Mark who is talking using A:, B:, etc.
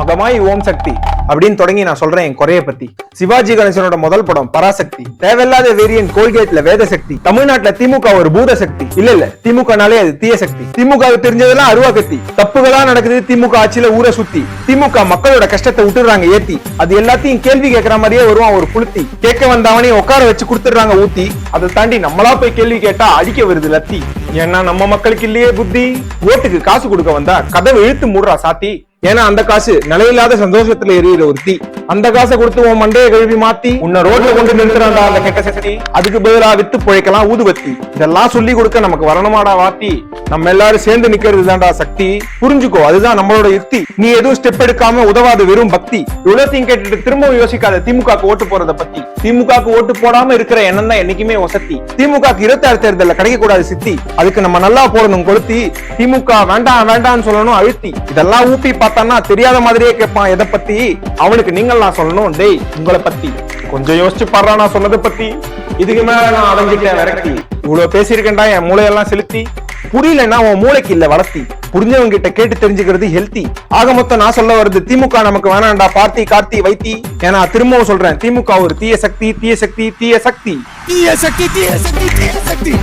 A: மகமாய் ஓம் சக்தி அப்படின்னு தொடங்கி நான் சொல்றேன் என் குறைய பத்தி. சிவாஜி கணேசனோட முதல் படம் பராசக்தி. தேவையில்லாத வேரியன் கோல்கேட்ல வேத சக்தி தமிழ்நாட்டுல திமுக ஒரு பூத சக்தி இல்ல இல்ல திமுகனாலே அது தீய சக்தி. திமுக தெரிஞ்சதெல்லாம் அருவா கத்தி. தப்புகளா நடக்குது திமுக ஆட்சியில ஊரை சுத்தி. திமுக மக்களோட கஷ்டத்தை விட்டுறாங்க ஏத்தி. அது எல்லாத்தையும் கேள்வி கேட்கற மாதிரியே வருவான் ஒரு புளுத்தி. கேட்க வந்தவனே உட்கார வச்சு கொடுத்துடுறாங்க ஊத்தி. அதை தாண்டி நம்மளா போய் கேள்வி கேட்டா அடிக்க வருது லத்தி. ஏன்னா நம்ம மக்களுக்கு இல்லையே புத்தி. ஓட்டுக்கு காசு கொடுக்க வந்தா கதவை இழுத்து மூடுறா சாத்தி. ஏன்னா அந்த காசு நிலையில்லாத சந்தோஷத்துல எரியிற ஒரு தீ. அந்த காசை கொடுத்து உன் மண்டையை கழுவி மாத்தி உன்னை ரோட்ல கொண்டு நிறுத்துறான்டா அந்த கெட்ட சக்தி. அதுக்கு பதிலா வித்து பிழைக்கலாம் ஊதுபத்தி. இதெல்லாம் சொல்லி கொடுக்க நமக்கு வரணுமாடா வாத்தி. நம்ம எல்லாரும் சேர்ந்து நிக்கிறது தான்டா சக்தி. புரிஞ்சுக்கோ அதுதான் நம்மளோட யுக்தி. நீ எதுவும் ஸ்டெப் எடுக்காம உதவாது வெறும் பக்தி. இவ்வளோத்தையும் கேட்டுட்டு திரும்ப யோசிக்காத திமுக ஓட்டு போறத பத்தி. திமுக ஓட்டு போடாம இருக்கிற எண்ணம் தான் என்னைக்குமே வசதி திமுக இருபத்தாறு தேர்தல கிடைக்க கூடாது சித்தி. அதுக்கு நம்ம நல்லா போடணும் கொளுத்தி. திமுக வேண்டாம் வேண்டாம்னு சொல்லணும் அழுத்தி. இதெல்லாம் ஊப்பி பார்த்தான்னா தெரியாத மாதிரியே கேட்பான் எதை பத்தி. அவனுக்கு நீங்கள் நான் சொல்லணும் டேய் உங்களை பத்தி. கொஞ்சம் யோசிச்சு பாடுறா நான் சொன்னதை பத்தி. இதுக்கு மேல நான் அடைஞ்சிட்டேன் விரக்தி இவ்வளவு பேசியிருக்கேன்டா என் மூளையெல்லாம் செலுத்தி. புரியலன்னா உன் மூளைக்கு இல்ல வளர்த்தி. புரிஞ்சவங்க கிட்ட கேட்டு தெரிஞ்சுக்கிறது ஹெல்த்தி ஆக மொத்தம் நான் சொல்ல வருது திமுக நமக்கு வேணாம்டா பார்த்தி கார்த்தி வைத்தி. ஏன்னா திரும்பவும் சொல்றேன் திமுக ஒரு தீய சக்தி தீய சக்தி தீய சக்தி.
B: தீய சக்தி தீய சக்தி தீய சக்தி.